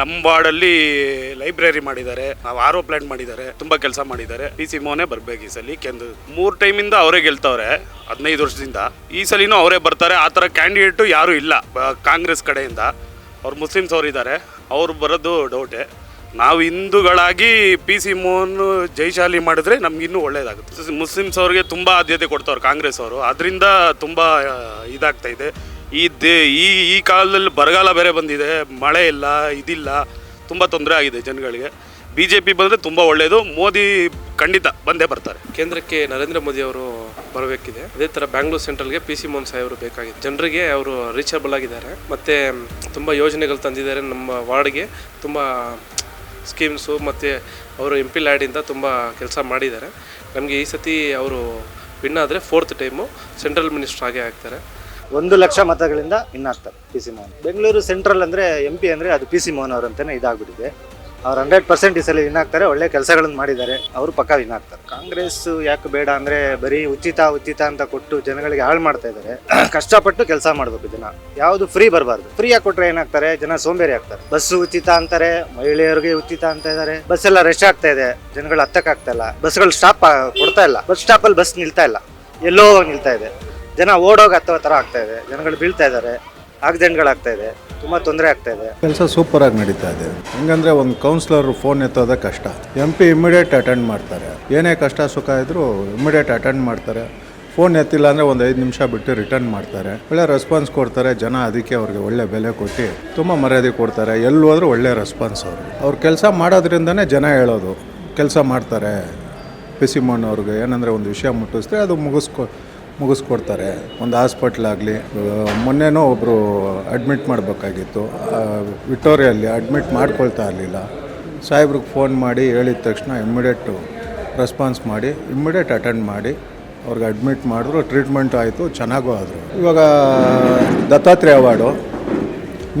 ನಮ್ಮ ವಾರ್ಡಲ್ಲಿ ಲೈಬ್ರರಿ ಮಾಡಿದ್ದಾರೆ. ನಾವು ಆರೋ ಪ್ಲಾಂಟ್ ಮಾಡಿದ್ದಾರೆ. ತುಂಬಾ ಕೆಲಸ ಮಾಡಿದ್ದಾರೆ. ಪಿ ಸಿ ಮೋಹನೇ ಬರ್ಬೇಕು ಈ ಸಲ. ಕೆಂದು ಮೂರ್ ಟೈಮಿಂದ ಅವರೇ ಗೆಲ್ತವ್ರೆ. ಹದಿನೈದು ವರ್ಷದಿಂದ. ಈ ಸಲಿನೂ ಅವರೇ ಬರ್ತಾರೆ. ಆ ಥರ ಕ್ಯಾಂಡಿಡೇಟು ಯಾರು ಇಲ್ಲ. ಕಾಂಗ್ರೆಸ್ ಕಡೆಯಿಂದ. ಅವ್ರು ಮುಸ್ಲಿಮ್ಸ್ ಅವ್ರು ಇದ್ದಾರೆ. ಅವ್ರು ಬರೋದು ಡೌಟೆ. ನಾವು ಹಿಂದೂಗಳಾಗಿ ಪಿ ಸಿ ಮೋಹನ್ ಜೈಶಾಲಿ ಮಾಡಿದ್ರೆ ನಮ್ಗೆ ಇನ್ನೂ ಒಳ್ಳೇದಾಗುತ್ತೆ. ಮುಸ್ಲಿಮ್ಸ್ ಅವ್ರಿಗೆ ತುಂಬ ಆದ್ಯತೆ ಕೊಡ್ತವ್ರು ಕಾಂಗ್ರೆಸ್ ಅವರು. ಅದರಿಂದ ತುಂಬ ಇದಾಗ್ತಾ ಇದೆ. ಈ ದೇ, ಈ ಈ ಕಾಲದಲ್ಲಿ ಬರಗಾಲ ಬೇರೆ ಬಂದಿದೆ, ಮಳೆ ಇಲ್ಲ, ಇದಿಲ್ಲ, ತುಂಬ ತೊಂದರೆ ಆಗಿದೆ ಜನಗಳಿಗೆ. ಬಿ ಜೆ ಪಿ ಬಂದರೆ ತುಂಬ ಒಳ್ಳೆಯದು ಮೋದಿ ಖಂಡಿತ ಬಂದೇ ಬರ್ತಾರೆ. ಕೇಂದ್ರಕ್ಕೆ ನರೇಂದ್ರ ಮೋದಿ ಅವರು ಬರಬೇಕಿದೆ. ಅದೇ ಥರ ಬ್ಯಾಂಗ್ಳೂರ್ ಸೆಂಟ್ರಲ್ಗೆ ಪಿ ಸಿ ಮೋಹನ್ ಸಾಹೇಬರು ಬೇಕಾಗಿದೆ. ಜನರಿಗೆ ಅವರು ರೀಚಬಲ್ ಆಗಿದ್ದಾರೆ. ಮತ್ತು, ತುಂಬ ಯೋಜನೆಗಳು ತಂದಿದ್ದಾರೆ ನಮ್ಮ ವಾರ್ಡ್ಗೆ. ತುಂಬ ಸ್ಕೀಮ್ಸು ಮತ್ತು ಅವರು ಎಂ ಪಿ ಲ್ಯಾಡಿಂದ ತುಂಬ ಕೆಲಸ ಮಾಡಿದ್ದಾರೆ. ನಮಗೆ ಈ ಸತಿ ಅವರು ವಿನ್ ಆದರೆ ಫೋರ್ತ್ ಟೈಮು ಸೆಂಟ್ರಲ್ ಮಿನಿಸ್ಟರ್ ಆಗೇ ಆಗ್ತಾರೆ. ಒಂದು ಲಕ್ಷ ಮತಗಳಿಂದ ಇನ್ನಾಗ್ತಾರೆ P C Mohan. Bengaluru central ಅಂದರೆ ಎಂ ಪಿ ಅಂದರೆ ಅದು ಪಿ ಸಿ ಮೋಹನ್ ಅಂತಲೇ ಇದಾಗ್ಬಿಟ್ಟಿದೆ. ಅವ್ರು ಹಂಡ್ರೆಡ್ ಪರ್ಸೆಂಟ್ ಈ ಸಲ ವಿನ್ ಆಗ್ತಾರೆ, ಒಳ್ಳೆ ಕೆಲಸಗಳನ್ನು ಮಾಡಿದ್ದಾರೆ, ಅವರು ಪಕ್ಕ ವಿನ್ ಆಗ್ತಾರೆ. ಕಾಂಗ್ರೆಸ್ ಯಾಕೆ ಬೇಡ ಅಂದರೆ ಬರೀ ಉಚಿತ ಉಚಿತ ಅಂತ ಕೊಟ್ಟು ಜನಗಳಿಗೆ ಹಾಳು ಮಾಡ್ತಾ ಇದ್ದಾರೆ. ಕಷ್ಟಪಟ್ಟು ಕೆಲಸ ಮಾಡಬೇಕು ಜನ. ಯಾವುದು ಫ್ರೀ ಬರಬಾರ್ದು. ಫ್ರೀ ಆಗಿ ಕೊಟ್ಟರೆ ಏನಾಗ್ತಾರೆ? ಜನ ಸೋಂಬೇರಿ ಆಗ್ತಾರೆ. ಬಸ್ ಉಚಿತ ಅಂತಾರೆ, ಮಹಿಳೆಯರಿಗೆ ಉಚಿತ ಅಂತ ಇದ್ದಾರೆ. ಬಸ್ ಎಲ್ಲ ರಶ್ ಆಗ್ತಾ ಇದೆ. ಜನಗಳು ಹತ್ತಕ್ಕಾಗ್ತಾ ಇಲ್ಲ. ಬಸ್ಗಳು ಸ್ಟಾಪ್ ಕೊಡ್ತಾ ಇಲ್ಲ. ಬಸ್ ಸ್ಟಾಪಲ್ಲಿ ಬಸ್ ನಿಲ್ತಾ ಇಲ್ಲ. ಎಲ್ಲೋ ನಿಲ್ತಾ ಇದೆ. ಜನ ಓಡೋಗಿ ಹತ್ತೋ ಥರ ಆಗ್ತಾ ಇದೆ. ಜನಗಳು ಬೀಳ್ತಾ ಇದ್ದಾರೆ. ಆಗ್ತಾ ಇದೆ. ತುಂಬ ತೊಂದರೆ ಆಗ್ತಾ ಇದೆ. ಕೆಲಸ ಸೂಪರ್ ಆಗಿ ನಡೀತಾ ಇದೆ. ಹೆಂಗಂದ್ರೆ ಒಂದು ಕೌನ್ಸಿಲರ್ ಫೋನ್ ಎತ್ತೋದೇ ಕಷ್ಟ. ಎಂ ಪಿ ಇಮಿಡಿಯೇಟ್ ಅಟೆಂಡ್ ಮಾಡ್ತಾರೆ. ಏನೇ ಕಷ್ಟ ಸುಖ ಇದ್ದರೂ ಇಮಿಡಿಯೇಟ್ ಅಟೆಂಡ್ ಮಾಡ್ತಾರೆ. ಫೋನ್ ಎತ್ತಿಲ್ಲ ಅಂದರೆ ಒಂದು ಐದು ನಿಮಿಷ ಬಿಟ್ಟು ರಿಟರ್ನ್ ಮಾಡ್ತಾರೆ. ಒಳ್ಳೆ ರೆಸ್ಪಾನ್ಸ್ ಕೊಡ್ತಾರೆ. ಜನ ಅದಕ್ಕೆ ಅವ್ರಿಗೆ ಒಳ್ಳೆ ಬೆಲೆ ಕೊಟ್ಟು ತುಂಬ ಮರ್ಯಾದೆ ಕೊಡ್ತಾರೆ. ಎಲ್ಲೋದ್ರೂ ಒಳ್ಳೆ ರೆಸ್ಪಾನ್ಸ್ ಅವರು. ಅವ್ರು ಕೆಲಸ ಮಾಡೋದ್ರಿಂದನೇ ಜನ ಹೇಳೋದು. ಕೆಲಸ ಮಾಡ್ತಾರೆ. ಪಿ ಸಿ ಮೋಹನ್ ಏನಂದರೆ ಒಂದು ವಿಷಯ ಮುಟ್ಟಿಸಿದ್ರೆ ಅದು ಮುಗಿಸ್ಕೊ ಮುಗಿಸ್ಕೊಡ್ತಾರೆ. ಒಂದು ಹಾಸ್ಪಿಟ್ಲ್ ಆಗಲಿ ಮೊನ್ನೆನೂ ಒಬ್ಬರು ಅಡ್ಮಿಟ್ ಮಾಡಬೇಕಾಗಿತ್ತು. ವಿಕ್ಟೋರಿಯಲ್ಲಿ ಅಡ್ಮಿಟ್ ಮಾಡ್ಕೊಳ್ತಾ ಇರಲಿಲ್ಲ. ಸಾಹೇಬ್ರಿಗೆ ಫೋನ್ ಮಾಡಿ ಹೇಳಿದ ತಕ್ಷಣ ಇಮ್ಮಿಡಿಯೇಟು ರೆಸ್ಪಾನ್ಸ್ ಮಾಡಿ, ಇಮ್ಮಿಡಿಯೇಟ್ ಅಟೆಂಡ್ ಮಾಡಿ, ಅವ್ರಿಗೆ ಅಡ್ಮಿಟ್ ಮಾಡಿದ್ರು, ಟ್ರೀಟ್ಮೆಂಟ್ ಆಯಿತು, ಚೆನ್ನಾಗೂ ಆದರು. ಇವಾಗ, ದತ್ತಾತ್ರೇಯ ಅವಾರ್ಡು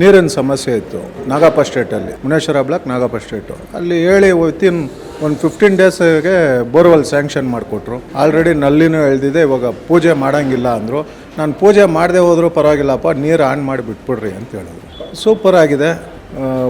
ನೀರಿನ ಸಮಸ್ಯೆ ಇತ್ತು, ನಾಗಪ್ಪ ಸ್ಟೇಟಲ್ಲಿ, ಮುನೇಶ್ವರ ಬ್ಲಾಕ್ ನಾಗಪ್ಪ ಸ್ಟೇಟು. ಅಲ್ಲಿ ಹೇಳಿ ವಿತಿನ್ ಒಂದು ಫಿಫ್ಟೀನ್ ಡೇಸ್ಗೆ ಬೋರ್ವೆಲ್ ಸ್ಯಾಂಕ್ಷನ್ ಮಾಡಿಕೊಟ್ರು. ಆಲ್ರೆಡಿ ನಲ್ಲಿನೂ ಎಳ್ದಿದೆ, ಇವಾಗ ಪೂಜೆ ಮಾಡೋಂಗಿಲ್ಲ ಅಂದರು. ನಾನು ಪೂಜೆ ಮಾಡದೆ ಹೋದರೂ ಪರವಾಗಿಲ್ಲಪ್ಪ, ನೀರು ಆನ್ ಮಾಡಿ ಬಿಟ್ಬಿಡ್ರಿ ಅಂತ ಹೇಳಿದ್ರು. ಸೂಪರ್ ಆಗಿದೆ.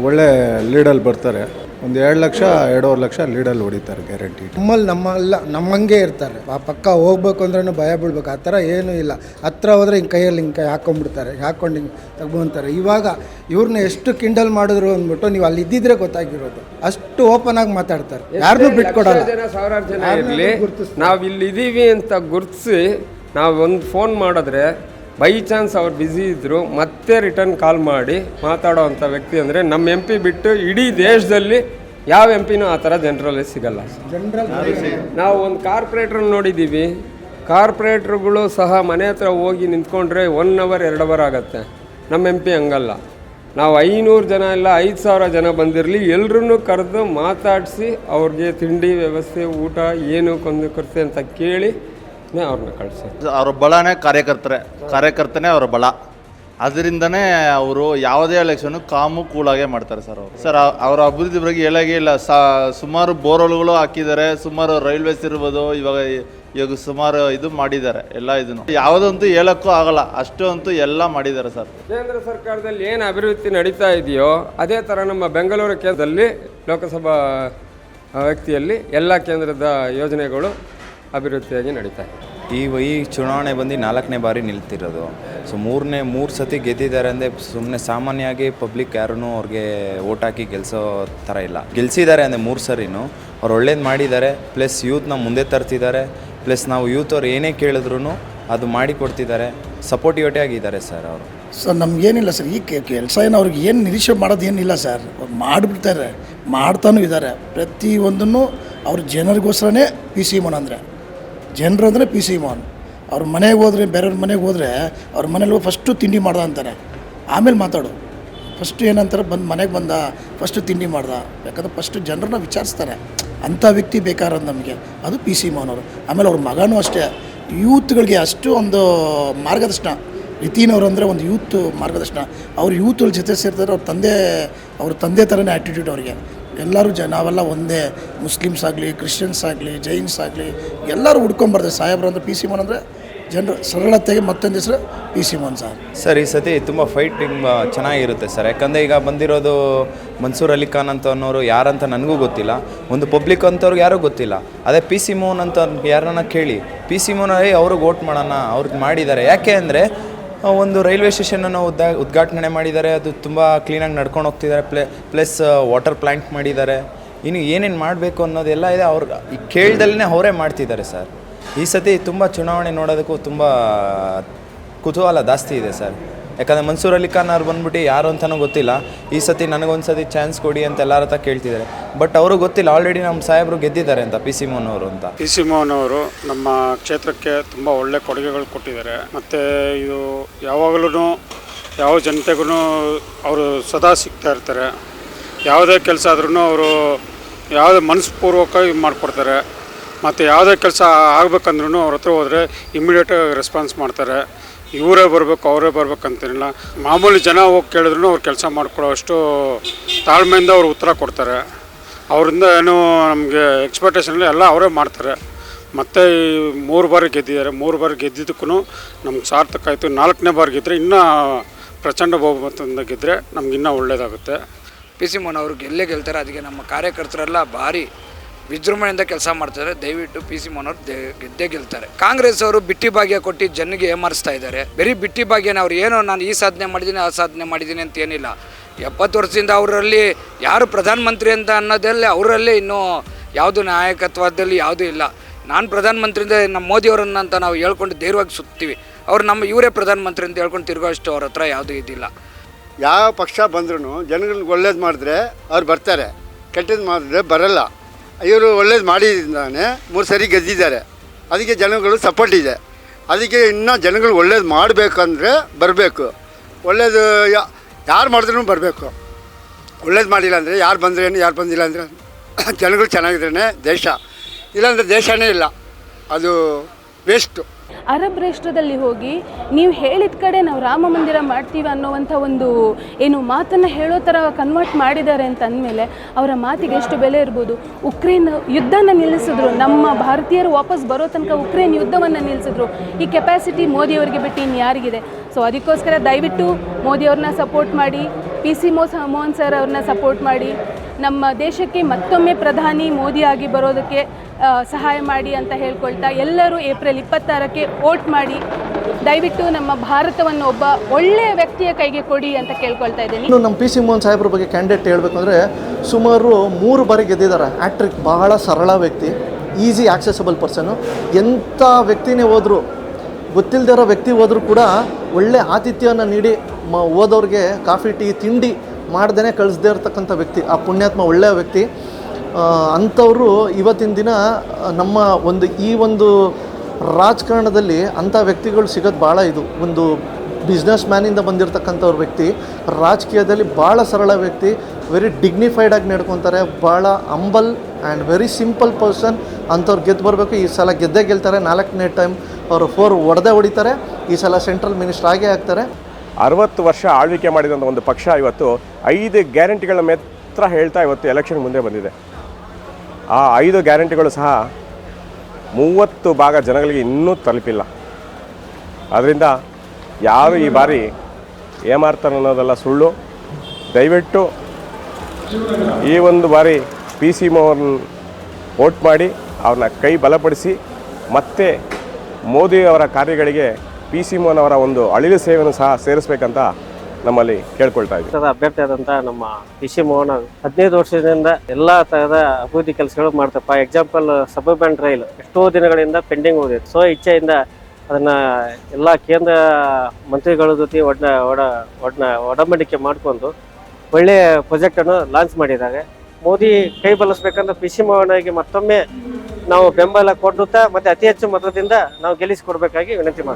ಒಳ್ಳೆ ಲೀಡಲ್ಲಿ ಬರ್ತಾರೆ. ಒಂದು ಎರಡು ಲಕ್ಷ ಎರಡೂವರೆ ಲಕ್ಷ ಲೀಡಲ್ಲಿ ಹೊಡಿತಾರೆ ಗ್ಯಾರಂಟಿ. ನಮ್ಮಲ್ಲಿ ನಮ್ಮಲ್ಲ ನಮ್ಮಂಗೆ ಇರ್ತಾರೆ. ಆ ಪಕ್ಕ ಹೋಗ್ಬೇಕು ಅಂದ್ರೂ ಭಯ ಬೀಳ್ಬೇಕು. ಆ ಥರ ಏನೂ ಇಲ್ಲ. ಹತ್ರ ಹೋದ್ರೆ ಹಿಂಗೆ ಕೈಯಲ್ಲಿ ಹಿಂಗೆ ಕೈ ಹಾಕೊಂಡ್ಬಿಡ್ತಾರೆ ಹಾಕೊಂಡು ಹಿಂಗೆ ತಗೊಂತಾರೆ ಇವಾಗ ಇವ್ರನ್ನ ಎಷ್ಟು ಕಿಂಡಲ್ ಮಾಡಿದ್ರು ಅಂದ್ಬಿಟ್ಟು ನೀವು ಅಲ್ಲಿ ಇದ್ದಿದ್ರೆ ಗೊತ್ತಾಗಿರೋದು. ಅಷ್ಟು ಓಪನ್ ಆಗಿ ಮಾತಾಡ್ತಾರೆ. ಯಾರನ್ನೂ ಬಿಟ್ಕೊಡಲ್ಲ ಜನ ಸಾವಿರಾರು ಜನ ಇರಲಿ. ನಾವು ಇಲ್ಲಿ ಇದ್ದೀವಿ ಅಂತ ಗುರುತಿಸಿ ನಾವು ಒಂದು ಫೋನ್ ಮಾಡಿದ್ರೆ ಬೈ ಚಾನ್ಸ್ ಅವ್ರು ಬ್ಯುಸಿ ಇದ್ದರು ಮತ್ತೆ ರಿಟರ್ನ್ ಕಾಲ್ ಮಾಡಿ ಮಾತಾಡೋ ಅಂಥ ವ್ಯಕ್ತಿ ಅಂದರೆ ನಮ್ಮ ಎಂ ಪಿ ಬಿಟ್ಟು ಇಡೀ ದೇಶದಲ್ಲಿ ಯಾವ ಎಂ ಪಿನೂ ಆ ಥರ ಜನರಲ್ಲಿ ಸಿಗಲ್ಲ. ನಾವು ಒಂದು ಕಾರ್ಪೊರೇಟ್ರ್ ನೋಡಿದ್ದೀವಿ. ಕಾರ್ಪೊರೇಟ್ರುಗಳು ಸಹ ಮನೆ ಹತ್ರ ಹೋಗಿ ನಿಂತ್ಕೊಂಡ್ರೆ ಒನ್ ಅವರ್ ಎರಡು ಅವರ್ ಆಗುತ್ತೆ. ನಮ್ಮ ಎಂ ಪಿ ಹಂಗಲ್ಲ. ನಾವು ಐನೂರು ಜನ ಇಲ್ಲ ಐದು ಸಾವಿರ ಜನ ಬಂದಿರಲಿ ಎಲ್ಲರೂ ಕರೆದು ಮಾತಾಡಿಸಿ ಅವ್ರಿಗೆ ತಿಂಡಿ ವ್ಯವಸ್ಥೆ ಊಟ ಏನು ಕೊಂದು ಕೊರತೆ ಅಂತ ಕೇಳಿ ಅವ್ರನ್ನ ಕಳಿಸಿ. ಅವ್ರ ಬಲನೇ ಕಾರ್ಯಕರ್ತರೆ. ಕಾರ್ಯಕರ್ತನೇ ಅವರ ಬಲ ಅದರಿಂದನೇ ಅವರು ಯಾವುದೇ ಎಲೆಕ್ಷನ್ ಕಾಮು ಕೂಲಾಗೆ ಮಾಡ್ತಾರೆ ಸರ್ ಅವರು. ಸರ್ ಅವರ ಅಭಿವೃದ್ಧಿ ಬಗ್ಗೆ ಹೇಳಾಗೆ ಇಲ್ಲ. ಸ ಸುಮಾರು ಬೋರ್ವೆಲ್ಗಳು ಹಾಕಿದ್ದಾರೆ. ಸುಮಾರು ರೈಲ್ವೇಸ್ ಇರ್ಬೋದು. ಇವಾಗ ಇವಾಗ ಸುಮಾರು ಇದು ಮಾಡಿದ್ದಾರೆ. ಎಲ್ಲ ಇದನ್ನು. ಯಾವುದಂತೂ ಹೇಳಕ್ಕೂ ಆಗಲ್ಲ. ಅಷ್ಟು ಅಂತೂ ಎಲ್ಲ ಮಾಡಿದ್ದಾರೆ ಸರ್. ಕೇಂದ್ರ ಸರ್ಕಾರದಲ್ಲಿ ಏನು ಅಭಿವೃದ್ಧಿ ನಡೀತಾ ಇದೆಯೋ ಅದೇ ಥರ ನಮ್ಮ ಬೆಂಗಳೂರು ಕೇಂದ್ರದಲ್ಲಿ ಲೋಕಸಭಾ ವ್ಯಕ್ತಿಯಲ್ಲಿ ಎಲ್ಲ ಕೇಂದ್ರದ ಯೋಜನೆಗಳು ಅಭಿವೃದ್ಧಿಯಾಗಿ ನಡೀತಾ ಇದೆ. ಈ ಈ ಚುನಾವಣೆ ಬಂದು ನಾಲ್ಕನೇ ಬಾರಿ ನಿಲ್ತಿರೋದು. ಸೊ ಮೂರನೇ ಮೂರು ಸತಿ ಗೆದ್ದಿದ್ದಾರೆ ಅಂದರೆ ಸುಮ್ಮನೆ ಸಾಮಾನ್ಯವಾಗಿ ಪಬ್ಲಿಕ್ ಯಾರೂ ಅವ್ರಿಗೆ ಓಟ್ ಹಾಕಿ ಗೆಲ್ಸೋ ಥರ ಇಲ್ಲ. ಗೆಲ್ಸಿದ್ದಾರೆ ಅಂದರೆ ಮೂರು ಸರಿನು. ಅವ್ರು ಒಳ್ಳೇದು ಮಾಡಿದ್ದಾರೆ ಪ್ಲಸ್ ಯೂತ್ನ ಮುಂದೆ ತರ್ತಿದ್ದಾರೆ ಪ್ಲಸ್ ನಾವು ಯೂತ್ ಅವ್ರು ಏನೇ ಕೇಳಿದ್ರು ಅದು ಮಾಡಿ ಕೊಡ್ತಿದ್ದಾರೆ. ಸಪೋರ್ಟಿವಿಟಿ ಆಗಿದ್ದಾರೆ ಸರ್ ಅವರು. ಸರ್ ನಮಗೇನಿಲ್ಲ ಸರ್ ಈ ಕೆಲಸ ಏನು ಅವ್ರಿಗೆ ಏನು ನಿರೀಕ್ಷೆ ಮಾಡೋದೇನಿಲ್ಲ ಸರ್ ಮಾಡಿಬಿಡ್ತಾರೆ ಮಾಡ್ತಾನೂ ಇದ್ದಾರೆ. ಪ್ರತಿಯೊಂದನ್ನು ಅವ್ರ ಜನರಿಗೋಸ್ಕರನೇ ಪಿ ಸಿ ಮೋಹನ್ ಅಂದರೆ. ಜನರು ಅಂದರೆ ಪಿ ಸಿ ಮೋಹನ್. ಅವ್ರ ಮನೆಗೆ ಹೋದ್ರೆ, ಬೇರೆಯವ್ರ ಮನೆಗೆ ಹೋದರೆ ಅವ್ರ ಮನೇಲಿ ಫಸ್ಟು ತಿಂಡಿ ಮಾಡ್ದ ಅಂತಾರೆ. ಆಮೇಲೆ ಮಾತಾಡು. ಫಸ್ಟು ಏನಂತಾರೆ, ಬಂದು ಮನೆಗೆ ಬಂದ ಫಸ್ಟು ತಿಂಡಿ ಮಾಡ್ದ. ಯಾಕಂದ್ರೆ ಫಸ್ಟು ಜನರನ್ನ ವಿಚಾರಿಸ್ತಾರೆ. ಅಂಥ ವ್ಯಕ್ತಿ ಬೇಕಾರದು ನಮಗೆ. ಅದು ಪಿ ಸಿ ಅವರು. ಆಮೇಲೆ ಅವ್ರ ಮಗನೂ ಅಷ್ಟೇ. ಯೂತ್ಗಳಿಗೆ ಅಷ್ಟು ಒಂದು ಮಾರ್ಗದರ್ಶನ. ನಿತಿನವರು ಅಂದರೆ ಒಂದು ಯೂತ್ ಮಾರ್ಗದರ್ಶನ. ಅವ್ರ ಯೂತ್ಗಳ ಜೊತೆ ಸೇರ್ತಾರೆ ಅವ್ರ ತಂದೆ ಅವ್ರ ತಂದೆ ಥರನೇ ಆ್ಯಟಿಟ್ಯೂಡ್ ಅವ್ರಿಗೆ. ಎಲ್ಲರೂ ಜ ನಾವೆಲ್ಲ ಒಂದೇ, ಮುಸ್ಲಿಮ್ಸ್ ಆಗಲಿ, ಕ್ರಿಶ್ಚಿಯನ್ಸ್ ಆಗಲಿ, ಜೈನ್ಸ್ ಆಗಲಿ, ಎಲ್ಲರೂ ಹುಡ್ಕೊಂಬರ್ತಾರೆ ಸಾಹೇಬ್ರು ಅಂದರೆ ಪಿ ಸಿ ಮೋಹನ್ ಅಂದರೆ ಜನರು ಸರಳತೆಗೆ ಮತ್ತೊಂದು ಹೆಸರು P C Mohan sir sir, ಈ ಸತಿ ತುಂಬ ಫೈಟಿಂಗ್ ಚೆನ್ನಾಗಿರುತ್ತೆ ಸರ್. ಯಾಕಂದರೆ ಈಗ ಬಂದಿರೋದು ಮನ್ಸೂರ್ ಅಲಿ ಖಾನ್ ಅಂತ ಅನ್ನೋರು ಯಾರಂತ ನನಗೂ ಗೊತ್ತಿಲ್ಲ. ಒಂದು ಪಬ್ಲಿಕ್ ಅಂತವ್ರಿಗೆ ಯಾರೂ ಗೊತ್ತಿಲ್ಲ. ಅದೇ ಪಿ ಸಿ ಮೋಹನ್ ಅಂತ ಯಾರನ್ನ ಕೇಳಿ, ಪಿ ಸಿ ಮೋಹನ್ ಅವ್ರಿಗೆ ಓಟ್ ಮಾಡೋಣ ಅವ್ರಿಗೆ ಮಾಡಿದ್ದಾರೆ. ಯಾಕೆ ಅಂದರೆ ಒಂದು ರೈಲ್ವೆ ಸ್ಟೇಷನನ್ನು ಉದ್ದ, ಉದ್ಘಾಟನೆ ಮಾಡಿದ್ದಾರೆ. ಅದು ತುಂಬ ಕ್ಲೀನಾಗಿ ನಡ್ಕೊಂಡು ಹೋಗ್ತಿದ್ದಾರೆ. ಪ್ಲೇ, ಪ್ಲಸ್ ವಾಟರ್ ಪ್ಲ್ಯಾಂಟ್ ಮಾಡಿದ್ದಾರೆ. ಇನ್ನು ಏನೇನು ಮಾಡಬೇಕು ಅನ್ನೋದೆಲ್ಲ ಇದೆ. ಅವ್ರು, ಈ ಕೇಳ್ದಲ್ಲೇ ಅವರೇ ಮಾಡ್ತಿದ್ದಾರೆ ಸರ್. ಈ ಸತಿ ತುಂಬ ಚುನಾವಣೆ ನೋಡೋದಕ್ಕೂ ತುಂಬ ಕುತೂಹಲ ಜಾಸ್ತಿ ಇದೆ ಸರ್. ಯಾಕಂದರೆ ಮನ್ಸೂರ್ ಅಲಿ ಖಾನ್ ಅವ್ರು ಬಂದ್ಬಿಟ್ಟು ಯಾರು ಅಂತಲೂ ಗೊತ್ತಿಲ್ಲ. ಈ ಸತಿ ನನಗೊಂದು ಸತಿ ಚಾನ್ಸ್ ಕೊಡಿ ಅಂತ ಎಲ್ಲರ ಹತ್ರ ಕೇಳ್ತಿದ್ದಾರೆ. ಬಟ್ ಅವರು ಗೊತ್ತಿಲ್ಲ ಆಲ್ರೆಡಿ ನಮ್ಮ ಸಾಹೇಬರು ಗೆದ್ದಿದ್ದಾರೆ ಅಂತ ಪಿ ಸಿ ಮೋಹನ್ ಅವರು ಅಂತ. ಪಿ ಸಿ ಮೋಹನ್ ಅವರು ನಮ್ಮ ಕ್ಷೇತ್ರಕ್ಕೆ ತುಂಬ ಒಳ್ಳೆ ಕೊಡುಗೆಗಳು ಕೊಟ್ಟಿದ್ದಾರೆ. ಮತ್ತು ಇದು ಯಾವಾಗಲೂ ಯಾವ ಜನತೆಗೂ ಅವರು ಸದಾ ಸಿಗ್ತಾ ಇರ್ತಾರೆ. ಯಾವುದೇ ಕೆಲಸ ಆದ್ರೂ ಅವರು ಯಾವುದೇ ಮನಸ್ಪೂರ್ವಕವಾಗಿ ಮಾಡಿಕೊಡ್ತಾರೆ. ಮತ್ತು ಯಾವುದೇ ಕೆಲಸ ಆಗಬೇಕಂದ್ರೂ ಅವ್ರ ಹತ್ರ ಹೋದರೆ ಇಮ್ಮಿಡಿಯೇಟಾಗಿ ರೆಸ್ಪಾನ್ಸ್ ಮಾಡ್ತಾರೆ. ಇವರೇ ಬರಬೇಕು, ಅವರೇ ಬರ್ಬೇಕಂತೇನಿಲ್ಲ ಮಾಮೂಲಿ ಜನ ಹೋಗಿ ಕೇಳಿದ್ರು ಅವ್ರು ಕೆಲಸ ಮಾಡ್ಕೊಳ್ಳೋ ಅಷ್ಟು ತಾಳ್ಮೆಯಿಂದ ಅವ್ರು ಉತ್ತರ ಕೊಡ್ತಾರೆ. ಅವರಿಂದ ಏನು ನಮಗೆ ಎಕ್ಸ್ಪೆಕ್ಟೇಷನ್ ಎಲ್ಲ ಅವರೇ ಮಾಡ್ತಾರೆ. ಮತ್ತು ಮೂರು ಬಾರಿ ಗೆದ್ದಿದ್ದಾರೆ, ಮೂರು ಬಾರಿ ಗೆದ್ದಿದ್ದಕ್ಕೂ ನಮ್ಗೆ ಸಾರ್ಥಕ ಆಯಿತು. ನಾಲ್ಕನೇ ಬಾರಿ ಗೆದ್ದರೆ ಇನ್ನೂ ಪ್ರಚಂಡ ಬಹುಮತದಿಂದ ಗೆದ್ದರೆ ನಮ್ಗೆ ಇನ್ನೂ ಒಳ್ಳೆಯದಾಗುತ್ತೆ ಪಿ ಸಿ ಮೋಹನ್ ಅವರು ಗೆಲ್ಲೇ ಗೆಲ್ತಾರೆ. ಅದಕ್ಕೆ ನಮ್ಮ ಕಾರ್ಯಕರ್ತರೆಲ್ಲ ಭಾರಿ ವಿಜೃಂಭಣೆಯಿಂದ ಕೆಲಸ ಮಾಡ್ತಾರೆ ದಯವಿಟ್ಟು ಪಿ ಸಿ ಮೋಹನ್ ಅವರು ಗೆದ್ದೇ ಗೆಲ್ತಾರೆ. ಕಾಂಗ್ರೆಸ್ ಅವರು ಬಿಟ್ಟಿ ಭಾಗ್ಯ ಕೊಟ್ಟು ಜನಗೆ ಏಮಾರಿಸ್ತಾ ಇದ್ದಾರೆ. ಬರೀ ಬಿಟ್ಟಿ ಭಾಗ್ಯನ ಅವ್ರು ಏನೋ ನಾನು ಈ ಸಾಧನೆ ಮಾಡಿದ್ದೀನಿ, ಆ ಸಾಧನೆ ಮಾಡಿದ್ದೀನಿ ಅಂತ ಏನಿಲ್ಲ. ಎಪ್ಪತ್ತು ವರ್ಷದಿಂದ ಅವರಲ್ಲಿ ಯಾರು ಪ್ರಧಾನಮಂತ್ರಿ ಅಂತ ಅನ್ನೋದಲ್ಲೇ ಅವರಲ್ಲೇ ಇನ್ನೂ ಯಾವುದು ನಾಯಕತ್ವದಲ್ಲಿ ಯಾವುದೂ ಇಲ್ಲ. ನಾನು ಪ್ರಧಾನಮಂತ್ರಿಯಿಂದ ನಮ್ಮ ಮೋದಿಯವರನ್ನ ಅಂತ ನಾವು ಹೇಳ್ಕೊಂಡು ಧೈರ್ಯವಾಗಿ ಸುತ್ತೀವಿ. ಅವ್ರು ನಮ್ಮ ಇವರೇ ಪ್ರಧಾನಮಂತ್ರಿ ಅಂತ ಹೇಳ್ಕೊಂಡು ತಿರುಗೋ ಅಷ್ಟು ಅವ್ರ ಹತ್ರ ಯಾವುದೂ ಇದಿಲ್ಲ. ಯಾವ ಪಕ್ಷ ಬಂದ್ರೂ ಜನಗಳಿಗೆ ಒಳ್ಳೇದು ಮಾಡಿದ್ರೆ ಅವ್ರು ಬರ್ತಾರೆ. ಕೆಟ್ಟದ್ದು ಮಾಡಿದ್ರೆ ಬರಲ್ಲ. ಇವರು ಒಳ್ಳೇದು ಮಾಡಿದ್ದಾನೆ ಮೂರು ಸರಿ ಗೆದ್ದಿದ್ದಾರೆ. ಅದಕ್ಕೆ ಜನಗಳು ಸಪೋರ್ಟ್ ಇದೆ. ಅದಕ್ಕೆ ಇನ್ನೂ ಜನಗಳು ಒಳ್ಳೇದು ಮಾಡಬೇಕಂದ್ರೆ ಬರಬೇಕು. ಒಳ್ಳೇದು ಯಾರು ಮಾಡಿದ್ರೂ ಬರಬೇಕು. ಒಳ್ಳೇದು ಮಾಡಿಲ್ಲ ಅಂದರೆ ಯಾರು ಬಂದ್ರೇನು, ಯಾರು ಬಂದಿಲ್ಲ ಅಂದರೆ ಜನಗಳು ಚೆನ್ನಾಗಿದ್ರೇ ದೇಶ. ಇಲ್ಲಾಂದರೆ ದೇಶನೇ ಇಲ್ಲ. ಅದು ವೇಸ್ಟು ಅರಬ್ ರಾಷ್ಟ್ರದಲ್ಲಿ ಹೋಗಿ ನೀವು ಹೇಳಿದ ಕಡೆ ನಾವು ರಾಮ ಮಂದಿರ ಮಾಡ್ತೀವಿ ಅನ್ನೋವಂಥ ಒಂದು ಏನು ಮಾತನ್ನು ಹೇಳೋ ಥರ ಕನ್ವರ್ಟ್ ಮಾಡಿದ್ದಾರೆ ಅಂತ ಅಂದಮೇಲೆ ಅವರ ಮಾತಿಗೆ ಎಷ್ಟು ಬೆಲೆ ಇರ್ಬೋದು? ಉಕ್ರೇನ್ ಯುದ್ಧನ ನಿಲ್ಲಿಸಿದ್ರು, ನಮ್ಮ ಭಾರತೀಯರು ವಾಪಸ್ ಬರೋ ತನಕ ಉಕ್ರೇನ್ ಯುದ್ಧವನ್ನು ನಿಲ್ಲಿಸಿದ್ರು. ಈ ಕೆಪಾಸಿಟಿ ಮೋದಿಯವರಿಗೆ ಬಿಟ್ಟು ಇನ್ನು ಯಾರಿಗಿದೆ? ಸೊ ಅದಕ್ಕೋಸ್ಕರ ದಯವಿಟ್ಟು ಮೋದಿಯವ್ರನ್ನ ಸಪೋರ್ಟ್ ಮಾಡಿ ಪಿ ಸಿ ಮೋಸ ಮೋಹನ್ ಸರ್ ಅವ್ರನ್ನ ಸಪೋರ್ಟ್ ಮಾಡಿ. ನಮ್ಮ ದೇಶಕ್ಕೆ ಮತ್ತೊಮ್ಮೆ ಪ್ರಧಾನಿ ಮೋದಿ ಆಗಿ ಬರೋದಕ್ಕೆ ಸಹಾಯ ಮಾಡಿ ಅಂತ ಹೇಳ್ಕೊಳ್ತಾ ಎಲ್ಲರೂ ಏಪ್ರಿಲ್ ಇಪ್ಪತ್ತಾರಕ್ಕೆ ವೋಟ್ ಮಾಡಿ, ದಯವಿಟ್ಟು ನಮ್ಮ ಭಾರತವನ್ನು ಒಬ್ಬ ಒಳ್ಳೆಯ ವ್ಯಕ್ತಿಯ ಕೈಗೆ ಕೊಡಿ ಅಂತ ಕೇಳ್ಕೊಳ್ತಾ ಇದ್ದೀನಿ. ಇನ್ನು ನಮ್ಮ ಪಿ ಸಿ ಮೋಹನ್ ಸಾಹೇಬ್ರ ಬಗ್ಗೆ ಕ್ಯಾಂಡಿಡೇಟ್ ಹೇಳಬೇಕು ಅಂದರೆ ಸುಮಾರು ಮೂರು ಬಾರಿ ಗೆದ್ದಿದ್ದಾರೆ. ಆ್ಯಕ್ಟ್ರಿಕ್ ಬಹಳ ಸರಳ ವ್ಯಕ್ತಿ ಈಸಿ ಆಕ್ಸೆಸಬಲ್ ಪರ್ಸನು ಎಂಥ ವ್ಯಕ್ತಿನೇ ಹೋದರೂ ಗೊತ್ತಿಲ್ಲದೆ ಇರೋ ವ್ಯಕ್ತಿ ಹೋದರೂ ಕೂಡ ಒಳ್ಳೆ ಆತಿಥ್ಯವನ್ನು ನೀಡಿ ಮ ಓದೋರಿಗೆ ಕಾಫಿ, ಟೀ, ತಿಂಡಿ ಮಾಡ್ದೇ ಕಳಿಸ್ದೇ ಇರ್ತಕ್ಕಂಥ ವ್ಯಕ್ತಿ, ಆ ಪುಣ್ಯಾತ್ಮ ಒಳ್ಳೆಯ ವ್ಯಕ್ತಿ. ಅಂಥವರು ಇವತ್ತಿನ ದಿನ ನಮ್ಮ ಒಂದು ಈ ಒಂದು ರಾಜಕಾರಣದಲ್ಲಿ ಅಂಥ ವ್ಯಕ್ತಿಗಳು ಸಿಗೋದು ಭಾಳ ಇದು. ಒಂದು ಬಿಸ್ನೆಸ್ ಮ್ಯಾನಿಂದ ಬಂದಿರತಕ್ಕಂಥವ್ರ ವ್ಯಕ್ತಿ, ರಾಜಕೀಯದಲ್ಲಿ ಭಾಳ ಸರಳ ವ್ಯಕ್ತಿ ವೆರಿ ಡಿಗ್ನಿಫೈಡಾಗಿ ನಡ್ಕೊತಾರೆ, ಭಾಳ humble and very simple person ಅಂಥವ್ರು ಗೆದ್ದು ಬರಬೇಕು, ಈ ಸಲ ಗೆದ್ದೇ ಗೆಲ್ತಾರೆ. ನಾಲ್ಕನೇ ಟೈಮ್ ಅವರು ಫೋರ್ ಹೊಡೆದೇ ಹೊಡಿತಾರೆ, ಈ ಸಲ ಸೆಂಟ್ರಲ್ ಮಿನಿಸ್ಟರ್ ಆಗೇ ಆಗ್ತಾರೆ. ಅರವತ್ತು ವರ್ಷ ಆಳ್ವಿಕೆ ಮಾಡಿದಂಥ ಒಂದು ಪಕ್ಷ ಇವತ್ತು ಐದು ಗ್ಯಾರಂಟಿಗಳ ಮಾತ್ರ ಹೇಳ್ತಾ ಇವತ್ತು ಎಲೆಕ್ಷನ್ ಮುಂದೆ ಬಂದಿದೆ. ಆ ಐದು ಗ್ಯಾರಂಟಿಗಳು ಸಹ ಮೂವತ್ತು ಭಾಗ ಜನಗಳಿಗೆ ಇನ್ನೂ ತಲುಪಿಲ್ಲ. ಆದ್ದರಿಂದ ಯಾರು ಈ ಬಾರಿ ಏಮಾರ್ತಾರೆ ಅನ್ನೋದೆಲ್ಲ ಸುಳ್ಳು. ದಯವಿಟ್ಟು ಈ ಒಂದು ಬಾರಿ ಪಿ ಸಿ ಮೋಹನ್ ವೋಟ್ ಮಾಡಿ ಅವ್ರನ್ನ ಕೈ ಬಲಪಡಿಸಿ, ಮತ್ತೆ ಮೋದಿ ಅವರ ಕಾರ್ಯಗಳಿಗೆ ಪಿ ಸಿ ಮೋಹನ್ ಅವರ ಒಂದು ಅಳಿಲು ಸೇವೆಯನ್ನು ಸಹ ಸೇರಿಸ್ಬೇಕಂತ ನಮ್ಮಲ್ಲಿ ಕೇಳ್ಕೊಳ್ತಾ ಇದ್ದೀವಿ ಅಭ್ಯರ್ಥಿ ಆದಂತ ನಮ್ಮ ಸಿ ಮೋಹನ್ ಹದಿನೈದು ವರ್ಷದಿಂದ ಎಲ್ಲಾ ತರದ ಅಭಿವೃದ್ಧಿ ಕೆಲಸಗಳು ಮಾಡ್ತಪ್ಪ. ಎಕ್ಸಾಂಪಲ್ ಸಬರ್ಬನ್ ರೈಲ್ ಎಷ್ಟೋ ದಿನಗಳಿಂದ ಪೆಂಡಿಂಗ್ ಹೋಗಿದೆ. ಸೊ ಇಚ್ಛೆಯಿಂದ ಅದನ್ನ ಎಲ್ಲ ಕೇಂದ್ರ ಮಂತ್ರಿಗಳ ಜೊತೆ ಒಡ ಒಡ ಒಡ ಒಡಂಬಡಿಕೆ ಮಾಡಿಕೊಂಡು ಒಳ್ಳೆಯ ಪ್ರಾಜೆಕ್ಟ್ ಅನ್ನು ಲಾಂಚ್ ಮಾಡಿದ್ದಾರೆ. ಮೋದಿ ಕೈ ಬಲಿಸ್ಬೇಕಂದ್ರೆ ಪಿ ಸಿ ಮೋಹನ್ಗೆ ಮತ್ತೊಮ್ಮೆ ನಾವು ಬೆಂಬಲ ಕೊಡುತ್ತಾ ಮತ್ತೆ ಅತಿ ಹೆಚ್ಚು ಮತದಿಂದ ನಾವು ಗೆಲ್ಲಿಸಿಕೊಡ್ಬೇಕಾಗಿ ವಿನಂತಿ ಮಾಡ್ತೀವಿ